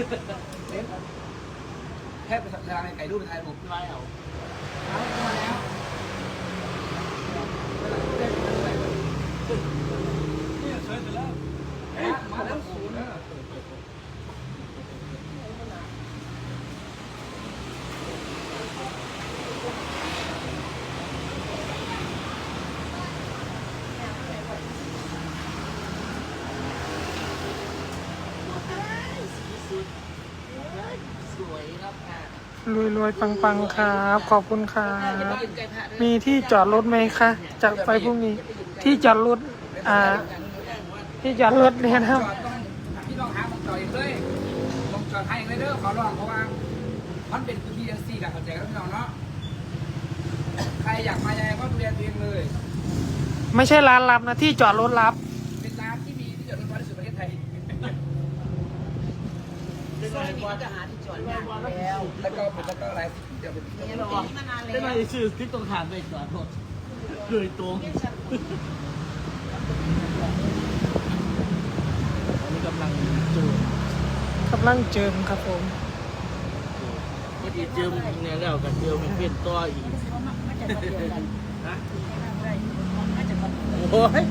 แค่ไปทานไก่รูปไปถ่ายผมไม่เอา มาแล้วนี่สวยสุดแล้วมาแล้วศูนย์ สีสุดสวยครับค่ะ รวยรวยปังปังครับ ขอบคุณครับ มีที่จอดรถไหมคะจากไปพรุ่งนี้ ที่จอดรถอ่า ที่จอดรถเนี่ยนะครับพี่ต้องหาผมจอดเองเลยผมจอดให้เองเลยเด้อขอร้องเพราะว่ามันเป็นพื้นที่ยังสี่กับเข้าใจกันพี่น้องเนาะใครอยากมายังไงก็ดูแลตัวเองเลย ไม่ใช่ร้านรับนะที่จอดรถรับเป็นร้านที่มีที่จอดรถน้อยที่สุดประเทศไทยเป็นไงกว่าจะหาที่จอดยากแล้ว แล้วก็เป็นแล้วก็อะไรเดี๋ยวเป็นนี่เราบอกได้ไหมชื่อที่ตรงขามไปจอดรถเลยตรงอันนี้กำลังจูนกำลังเจิมครับผมพอดีเจิมเนี่ยแล้วกับเจิมเป็นเพื่อนต่ออีกโอ้ย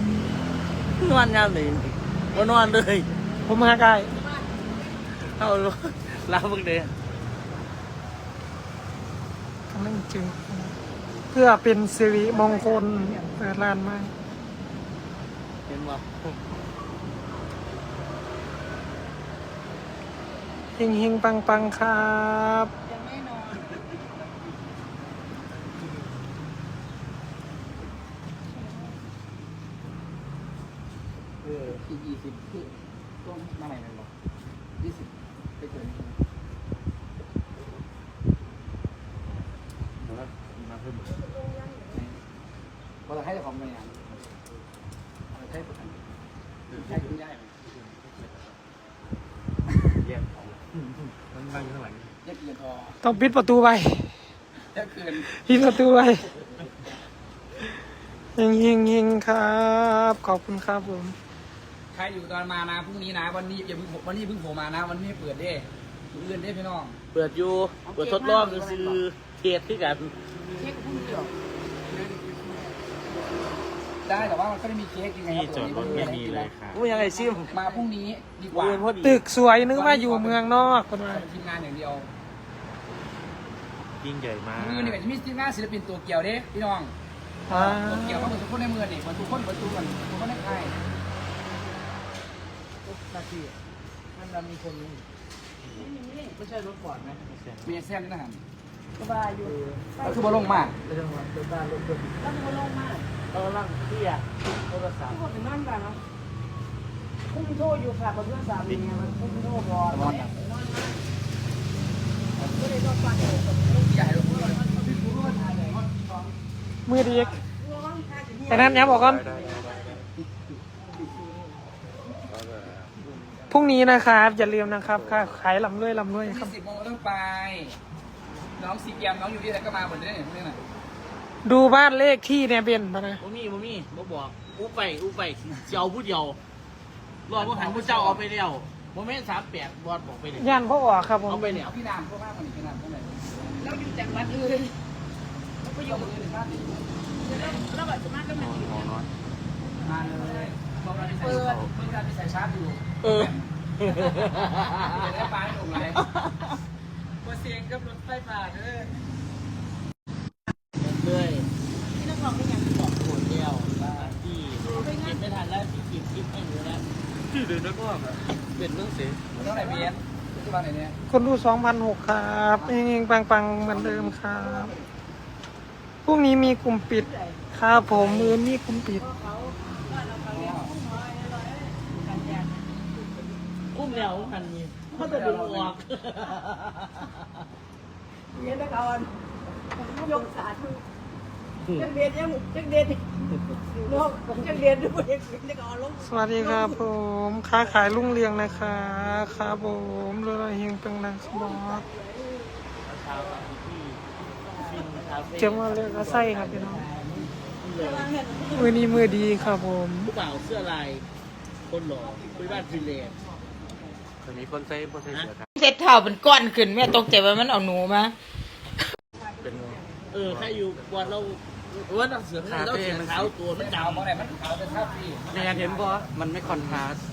นอนงานเลยก็นอนเลย ผมหาไก่เอาเลย ลาบึกเดยกำลังเจิมเพื่อเป็นสิริมงคลเปิดร้านใหม่เห็นว่าเฮงเฮงปังปังๆครับเออที่ยี่สิบคือต้องมาใหม่เลยหรอยี่สิบไปเกินเราจะให้เจ้าของเงินยังเราให้ประกันให้คุณย่ายไหม เรียกของมันบางอยู่ข้างหลัง เรียกเงินทอ ต้องปิดประตูไว้เรียกเกินปิดประตูไว้เฮงเฮงเฮงครับ ขอบคุณครับผม ใครอยู่ตอนมานะพรุ่งนี้นะ วันนี้อย่าเพิ่งวันนี้เพิ่งโผล่มานะ วันนี้เปิดเด้มื้ออื่นเด้พี่น้อง เปิดอยู่ เปิดทดลองซื้อเทสที่กันได้แต่ว่ามันก็ไม่มีเค้กยังไงที่จอดรถไม่มีเลยค่ะกูยังไงชิมมาพรุ่งนี้ดีกว่าเรียนพอดีตึกสวยนึกว่าอยู่เมืองนอกคนว่าทีมงานอย่างเดียว ยิ่งใหญ่มากมือนี่แบบจะมีทีมงานศิลปินตัวเกี่ยวเด้พี่น้องอ่าตัวเกี่ยวเขาเหมือนทุกคนในมือนี่เหมือนทุกคนเหมือนทุกคนทุกคนในค่ายนาทีมันจะมีคนนี้ไม่ใช่รถก่อนไหมมีแซมด้วยนะครับสบายอยู่ก็คือบอลลงมากไม่ต้องมาตัวตารถด้วยแล้วมันลงมากเรากำลังเคลียร์โทรศัพท์ก็เป็นนั่นกันเนาะพุ่งโทษอยู่ค่ะกับเพื่อนสามีมันพุ่งโทษรอร้อนอะก็ มือดีกแต่นั้นย้ำบอกก่อนพรุ่งนี้นะครับ อย่าลืมนะครับค่ะขายลำด้วยลำด้วยคที่รับ สิบโมงต้องไป น้องซีเกียมน้องอยู่ที่ไหนก็มาหมดเลยเนี่ยพวกนี้น่ะดูบ้านเลขที่เนี่ยเป็นปะนะบ่มีบ่มีบ่บอกอู้ไปอู้ไปเจ้าผู้เดียวรอผู้หันผู้เจ้าเอาไปแล้ว โมเมนต์สามแปดบอดบอกไปเลยย่านพ่อออกครับผมเอาไปแล้วเอาพี่นามพวกมากกว่านี้พี่นามเท่าไหร่เราอยู่จังหวัดอื่นก็อยู่มือหนึ่งบ้านนี้เราแบบจะมากก็มาอยู่หมอนอนมาเลยบอกเราไปใส่เพิ่งการไปใส่ชาร์จอยู่เออจะได้ปลาให้ลงไหลตัวเสียงกับรถไฟฟ้าเด้อเลยที่นักร้องเป็นอย่างบอกโขดแก้วที่เก็บไม่ทันแล้วที่เก็บคลิปให้หนูนะที่เดินนักว่าแบบ เป็นเรื่องเสียเท่าไหร่เบียร์ที่บ้านไหนเนี่ยคนดู2,006ครับเฮงๆปังๆเหมือนเดิมครับพรุ่งนี้มีกลุ่มปิดครับผมมือมีกลุ่มปิด อุ้มแล้วกันนี่เขาจะดึงออก เรียนตะกอนยกสาธุ จังเรียนยังจังเรียนนกจังเรียนด้วยเรียนตะกอนลงสวัสดีครับผม ค้าขายรุ่งเรืองนะคะครับผมรวยเฮงเป็นนังสมอสเช้าที่ฟินคาเฟ่เจ้ามาเลือกก็ไส้ครับพี่น้องมือนี้มือดีครับผมผู้บ่าวเสื้อลายคนหล่อคุยบ้านฟินเลนจะมีคนใส่โปรเซสเซอร์ครับเสร็จเท่าเป็นก้อนขึ้นแม่ตกใจว่ามันเอาหนูมาเป็นเออใครอยู่บอลเรา ว่านักเสือขาวเราเสือขาวตัวมันขาวดำมองไหนมันขาวเป็นข้าวพี่ในงานเห็นบ่มันไม่คอนทราสต์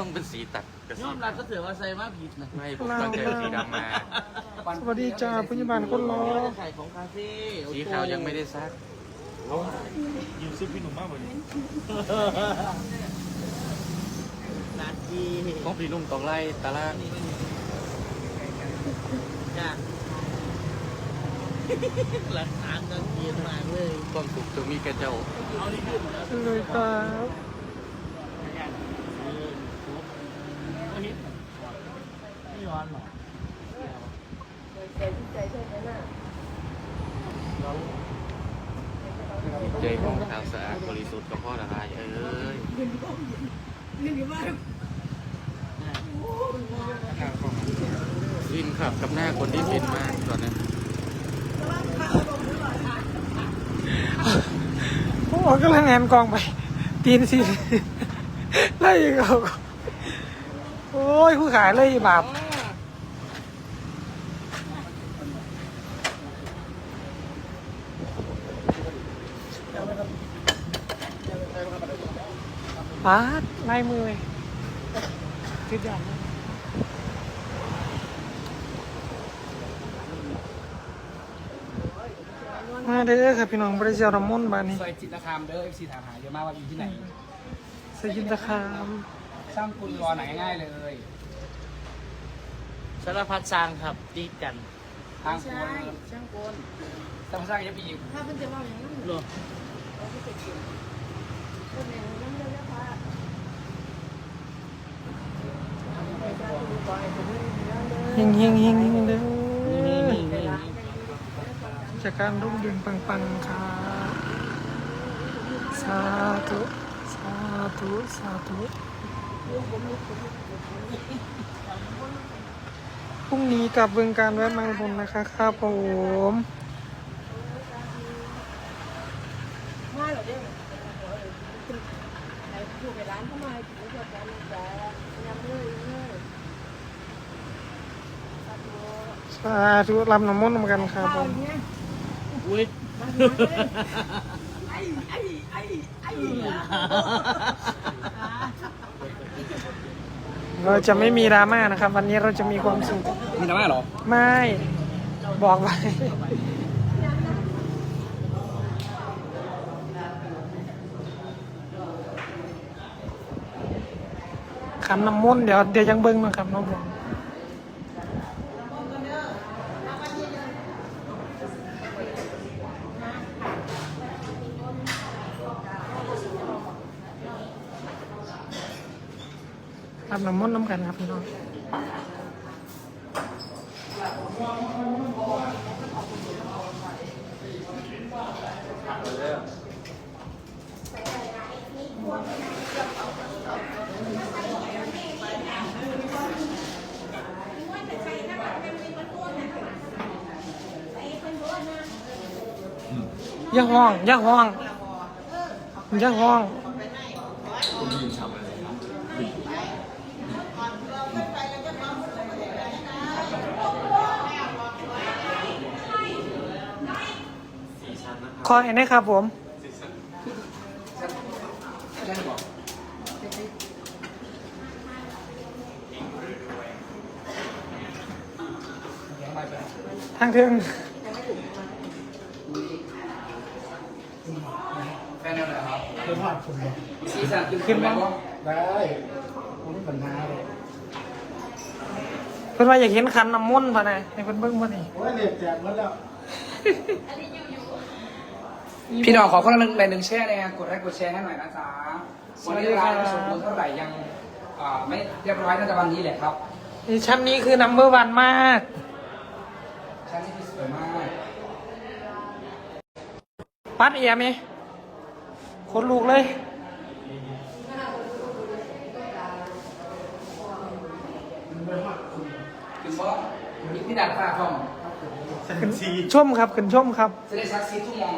ต้องเป็นสีตัดกับยสีอมรับก็ถือว่าใส่มาผิดนะไม่ผมตั้งใจเอาสีดำมาสวัสดีจ้าพยาบาลคนรอขายของคาเฟ่สีขาวยังไม่ได้ซักนาทีของพี่นุ่มต้องไล่ตาล่างจ้าหลักฐานกันเกียน มากเลยความสุขจะมีแก่เจ้าเอาที่ขึ้นแล้วเลยครับเออไม่เห็นไม่ย้อนหรอกใจของขาวสะอาดบริสุทธิ์กับพ่อละลายเอ้ยวินขับกับหน้าคนที่ฟินมากตอนนั้นโอ้กำลังแอนกองไป ตีนสิไล่เขาโอ้ยผู้ขายเลยบาปปาดไล่มือเลยติดอย่างนั้น มาเด้อครับพี่น้องบริจาคน้ำมนต์บานนี้ซอยจิตรคามเด้อเอฟซีถามหาเยอะมากว่าอยู่ที่ไหนสยินตะคามช่างคุณรอไหนง่ายเลยสารพัดสร้างครับตีกันทางคุณช่างโกนสร้างสร้างยับปีกถ้าเพิ่นจะว่าอย่างนั้นหรอคนหนึ่งนั่นเลยนะคะเฮงเฮงเฮงเฮงเด้อ จากการรุ่งเรืองปังๆครับสาธุสาธุสาธุพรุ่งนี้กลับเบึงการแวะมังบุญนะคะครับผมมาเหรอเด้ไหนผู้ไปร้านเข้ามาให้ถือว่าการจะยำเลยสาธุรำน้ำมนต์นกันครับผม อุ้ยไอ้ไอ้ไอ้ไอ้เราจะไม่มีดราม่านะครับ วันนี้เราจะมีความสุข มีน้ำมาหรอ ไม่ บอกไว้ขันน้ำมนต์เดี๋ยวเดี๋ยวยังเบิ้งนะครับน้องบ อกรับน้ำมนต์น้ำกันครับพี่น้องอย่าห้องอย่าห้องอย่าห้อง ขอเห็นได้ครับผมทางเทิงแฟนอะไรครับคือภาพคุณสีสันขึ้นไหมวะเพื่อนว่าอยากเห็นคันน้ำมนต์ป่ะนะให้เพื่อนเบิ้งป่ะนี่ พี่น้องขอคนละหนึ่งแรงหนึ่งแชร์เนี่ยกดไลค์กดแชร์ให้หน่อยนะจ๊ะวันนี้ร้านไม่สมบูรณ์เท่าไหร่ยังอ่าไม่เรียบร้อยน่าจะวันนี้แหละครับนี่ชั้นนี้คือนัมเบอร์วันมาก ชั้นนี้สวยมาก ปัดเอียไหมคนลูกเลยคือว่ามีพี่ดัดฟ้าคอมขึ้นชมครับขึ้นชมครับจะได้ซักซีทุกมอง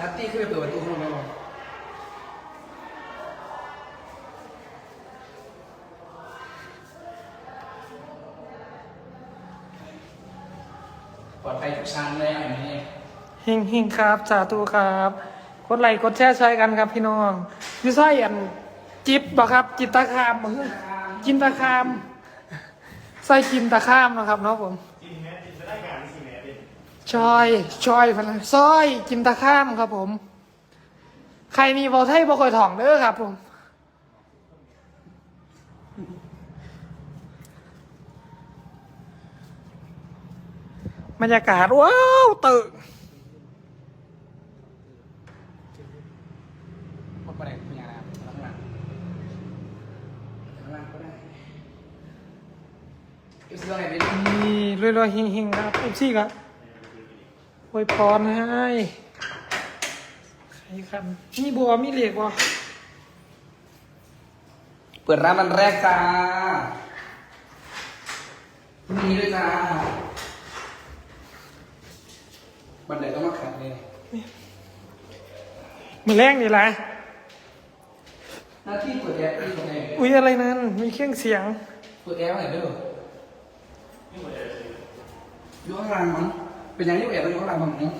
นัดที่ตตี้ขึ้นไปเปิดประตูข้างบนมบปลอดภัยทุกชั้นเลยอะไรเนี่หิงหิงครับสาธุครับ กดไลค์กดแชร์ใช้กันครับ พี่น้องอยู่ไส้อันจิบบ่ครับ จิตตะคามบ่คือจินตะคามไส้จินตะคามนะครับเนาะผมชอยชอยพนันซอยจินตะคามครับผม ใครมีเบาไทยบ่ค่อยถ่องเด้อครับผมบรรยากาศว้าวตึก หมดประเด็นเป็นยังไงข้างหลังข้างหลังก็ได้อีก เรื่องอะไรไม่รู้นี่รวยๆเฮงๆครับเอฟซีครับอวยพรให้ใครครับมีบัวมีเหล็กวะเปิดร้านวันแรกจ้ามีด้วยจ้าบันไดต้องมาขัดเลยมือแรกนี่แหละหน้าที่เปิดแอร์ที่ตรงไหนอุ้ยอะไรนั้น มีเครื่องเสียง เปิดแอร์เมื่อไหร่เด้อ อยู่ข้างล่างมั้งเป็นอย่างนี้แอร์ต้องอยู่ข้างล่างมั้งเนาะ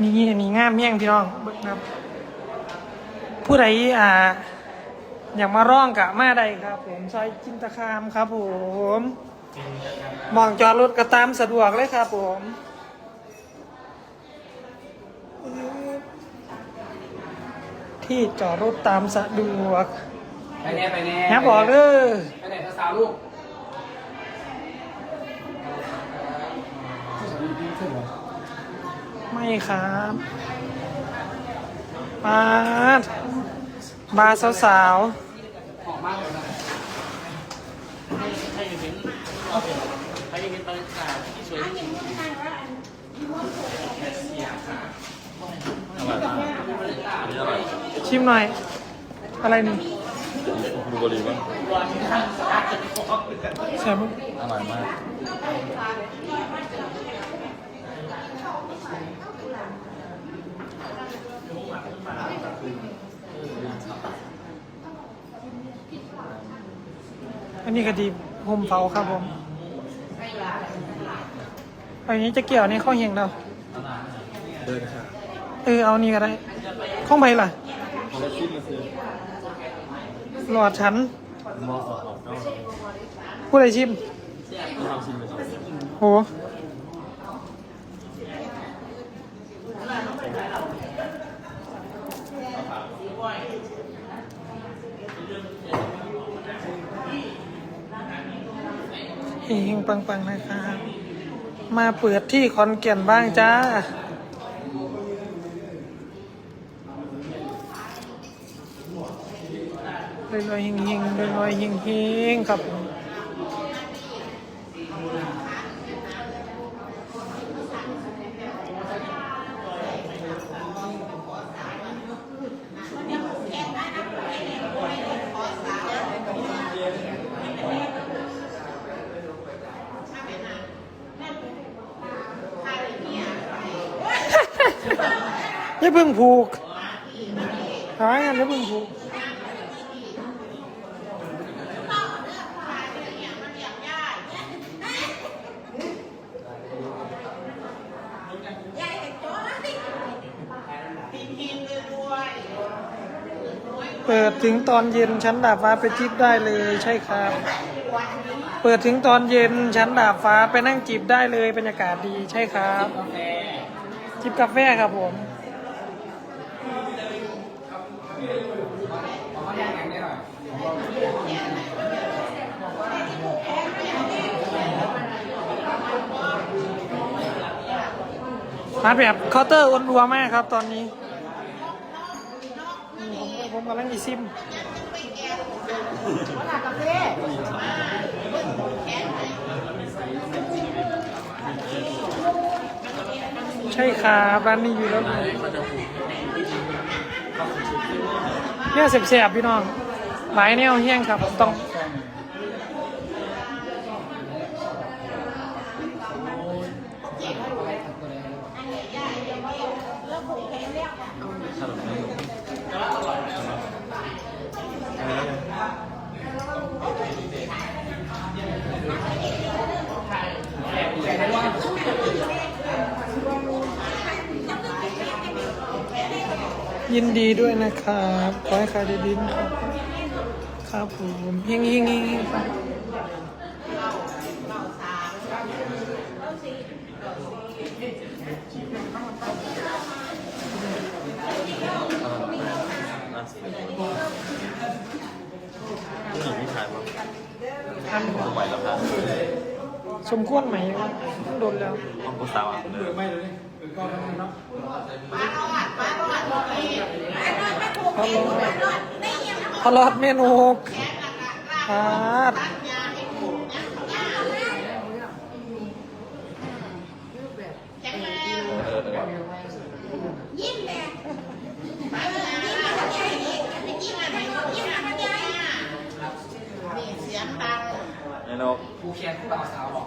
นี่อันนี้งามแย่งพี่น้องเบิ่งครับผู้ใดอ่า อยากมาร้องกะมาได้ครับ ผมซอยจินตคามครับผมมองจอดรถก็ตามสะดวกเลยครับผม ที่จอดรถตามสะดวกไปแน่ไปแน่นะบอกเด้อไปไหนสาวๆลูกไม่ครับบาสบาสสาวออกมากเลยนะใครจะเห็นใครจะเห็นบรรยากาศที่สวยจริง ๆชิมหน่อย อะไรนี่ดูบุหรี่บ้างแซ่บมั้ยอร่อยมาก อันนี้ก็ดีผมเผาครับผมอันนี้จะเกี่ยวนี่ข้าวเหี่ยงเราเดินค่ะ เออ เอานี่ก็ได้ข้องไปล่ะพอเราชิมมาซื้อหลอดฉันมอออกออกนอกผู้ใดชิม ทำชิมไปสองโห เฮงๆปังๆ นะครับ มาเปิดที่ขอนแก่นบ้างจ้า ลอยๆเฮงๆลอยๆเฮงๆครับผมอย่าเพิ่งผูกหางั้นอย่าเพิ่งผูก เปิด ถึงตอนเย็นชั้นดาดฟ้าไปจิบได้เลยใช่ครับ เปิดถึงตอนเย็นชั้นดาดฟ้าไปนั่งจิบได้เลยบรรยากาศดีใช่ครับ จิบกาแฟครับผมขอข้าแดงได้หน่อยร้านแบบเคาน์เตอร์อ้วนรัวมากครับตอนนี้ มผมกำลังมีซิมกาแฟใช่ครับร้านนี้อยู่แล้วเนี่ยเสียบๆพี่น้องหลายแนวเฮี้ยงครับต้อง ยินดีด้วยนะครับ ขอให้ใครได้ดินครับครับผมเฮงเฮงเฮงเฮงครับล่าสุดผู้หญิงที่ถ่ายมาอันเอาไหวแล้วครับสมควรไหมวะโดนแล้วห้องกูสาวอะเลย ไม่เลยเป็นกองเนาะพลอดเมนูพาดเออเออเสียงดังไอ้นกกูแคนผู้บ่าวสาวหรอก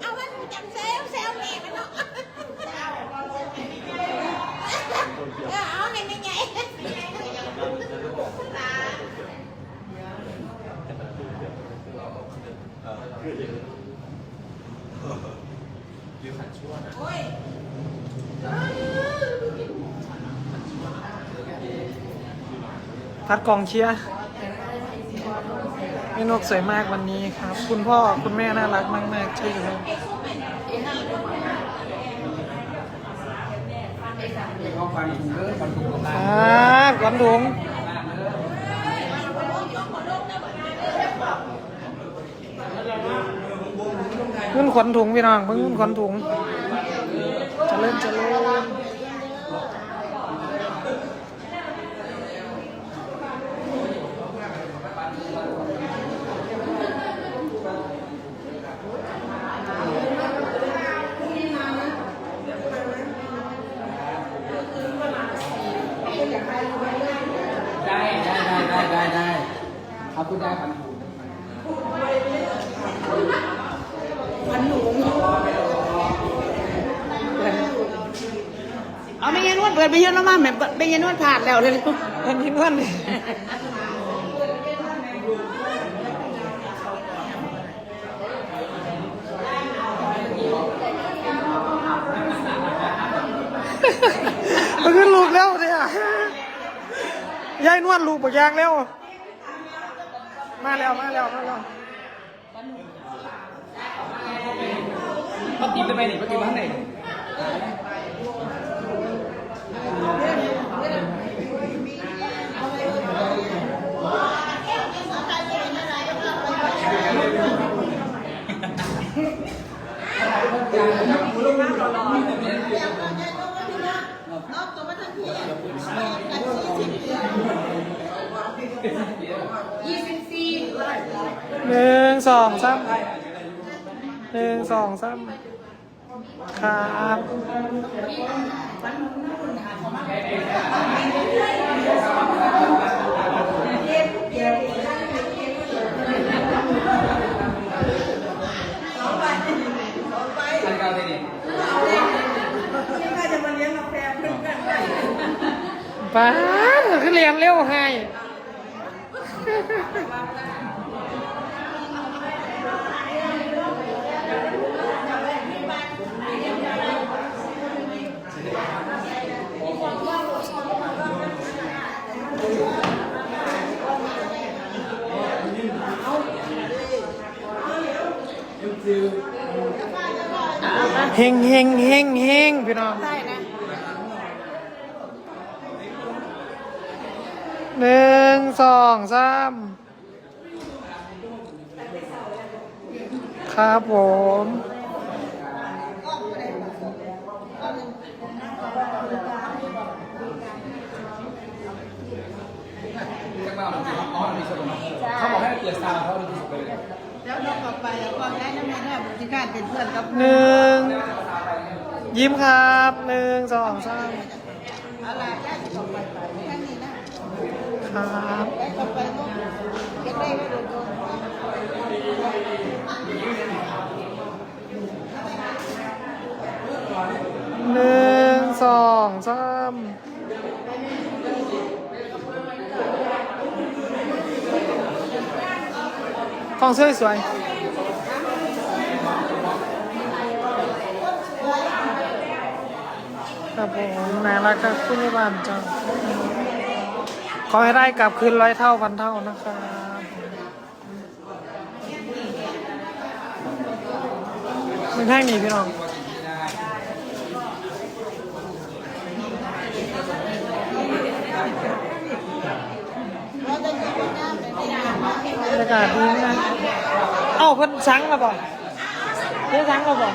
เอาไว้กูจำเซลเซลแม่มันเนาะเออเอาไงไม่ไง พัด กองเชียร์แม่นกสวยมากวันนี้ครับ คุณพ่อคุณแม่น่ารักมากๆใช่ไหมเขาฟันถุงเด้อฟันถุงกำลังอ่าขวัญถุงขนขวัญถุงพี่น้องเพิ่งขนขวัญถุงจะเล่นจะเล่น ได้ได้ได้ได้ได้ได้ เอาคุณได้ฟันถุงเอาไม่ยันวดเปิดไม่ยันแล้วมาแม่ไม่ยันวดผ่านแล้วเลยอันนี้นั่นนี่มันขึ้นลูกแล้วเนี่ยยายนวดลูกปากยางแล้ว มาแล้วมาแล้วมาแล้วป้าติ๋มจะไปไหนป้าติ๋มมาไหน หนึ่งส องสามหนึ่งสองสามครับอันเก่าเลยนี่ป้าขึ้นเรียนเร็วให้ เฮงเฮงเฮงเฮงพี่น้องได้นะหนึ่งสองสามครับผมเขาบอกให้เปิดซาวเขาดูสุดไปเลย แล้วนกออกไปแล้วก็ได้น้ำมันแม่บุญที่การเป็นเพื่อนกับหนึ่งยิ้มครับหนึ่งสองสามอะไรได้ที่ออกไปไปแค่นี้นะครับได้ออไปก็เก็บได้ไม่โดนโดนหนึ่งสองสาม ของสวยสวยครับผมน่ารักครับคุณบ้านจังขอให้ได้กลับคืนร้อยเท่าพันเท่านะครับมันแท่งนี่พี่น้อง บรรยากาศดีนะเอ้าเพิ่นสังแล้วบ่เพิ่นสังแล้วบ่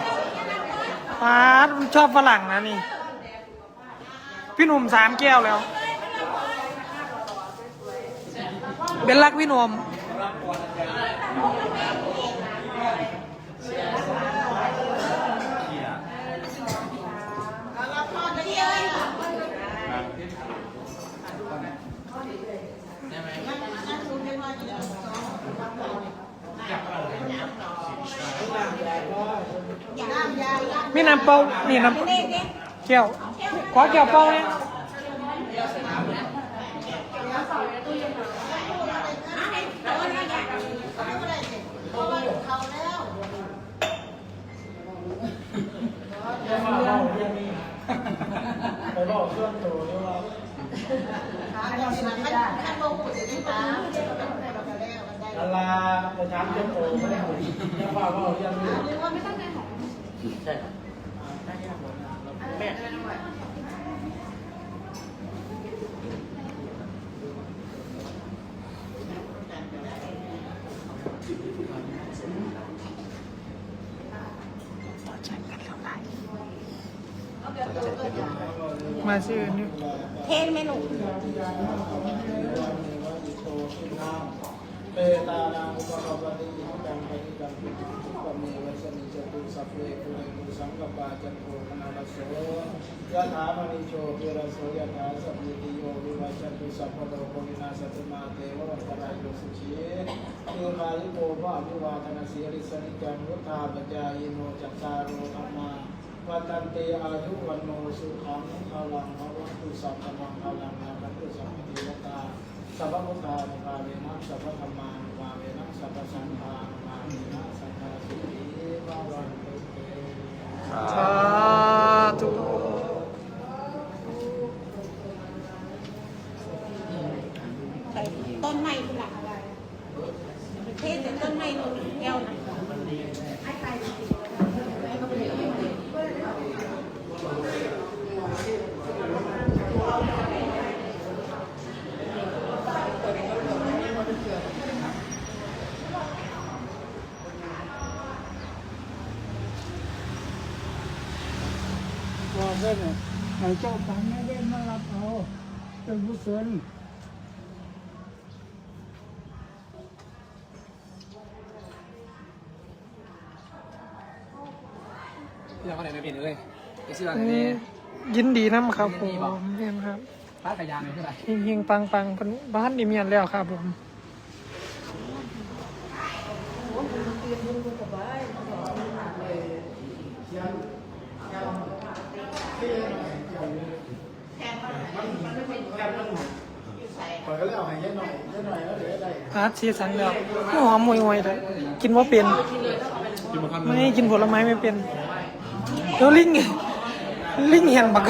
ปามันชอบฝรั่งนะนี่ พี่หนุ่มสามแก้วแล้วเป็นรักพี่หนุ่ม มีน้ำเปล่านี่น้ำแก้วขอแก้วเปล่าเนี่ยไปบอกเพื่อนตัวด้วยว่าดาราประชาชนโตไม่ได้หุ่นจะว่าว่าเรื่องนี้ ใช่แม่มาซื้อนี่เทนเมนูเปตานังอุปกปฏิยิกังปฏิกังปิจิตุปเมวัสมิ จตุสัพเพปุเรตุสังกปาจันโทมนาลโสยะถามณิโชติระโสยะถาสัพพิติโยวิวัชชันตุสัพพโลกวินาศตุมาเตวะวัตรายโยสุขีเทวาลิโกภาวิวาทนาสีริสนิจังวุธาปจายโนจัตตารโรธรรมาวัตันเตอายุวันโนสุขังพลังภวัตุสัพพมังพลังนาคันตุสัพพะเทวตาสัพพพุทธานุภาเวนะสัพพธรรมานุภาเวนะสัพพสังฆานุภาเวนะสัทธาสุขีภาวันตุเต สาธุ ใส่ต้นไม้ที่หลังอะไรเทศแต่ต้นไม้ลงแก้วนะให้ไป ว่า เส้นให้เจ้าฝันไม่ได้มารับเอาเป็นผู้เสนพี่น้องคนไหนไม่เป็นเลยไอ้ชื่ออะไรนี่ยินดีน้ำครับผมเรียนครับร้านไก่ย่างนี่คืออะไรเฮงๆปังๆเป็นบ้านดิเมียนแล้วครับผม อาร์ตเสียสังแล้วหอมมวยมวยเลยกินว่าเป็นไม่กินผลไม้ไม่เป็นแล้วลิงลิงเห็นบัก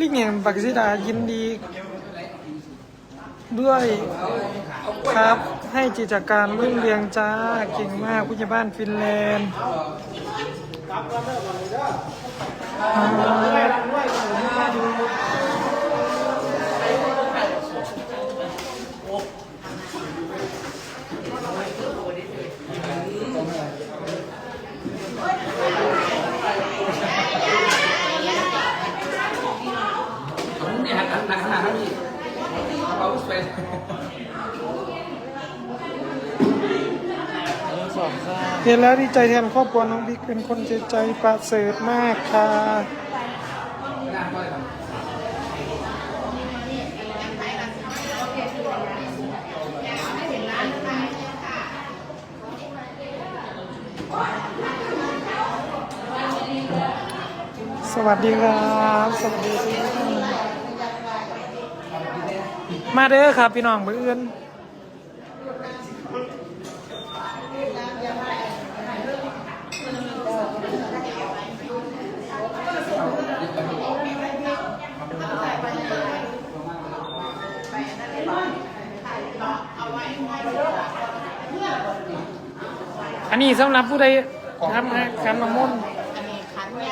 ลิงเห็นบักสิดายินดีด้วยครับ ให้จิตรการรุ่งเรืองจ้า เก่งมากผู้ใหญ่บ้านฟินแลนด์ เยเห็นแล้วดีใจแทนครอบครัวน้องบิ๊กเป็นคนจิตใจประเสริฐมากค่ะสวัสดีครับ สวัสดี มาเด้อครับ พี่น้องเพื่อนอันนี้สำหรับผู้ใดครับครับมะม่น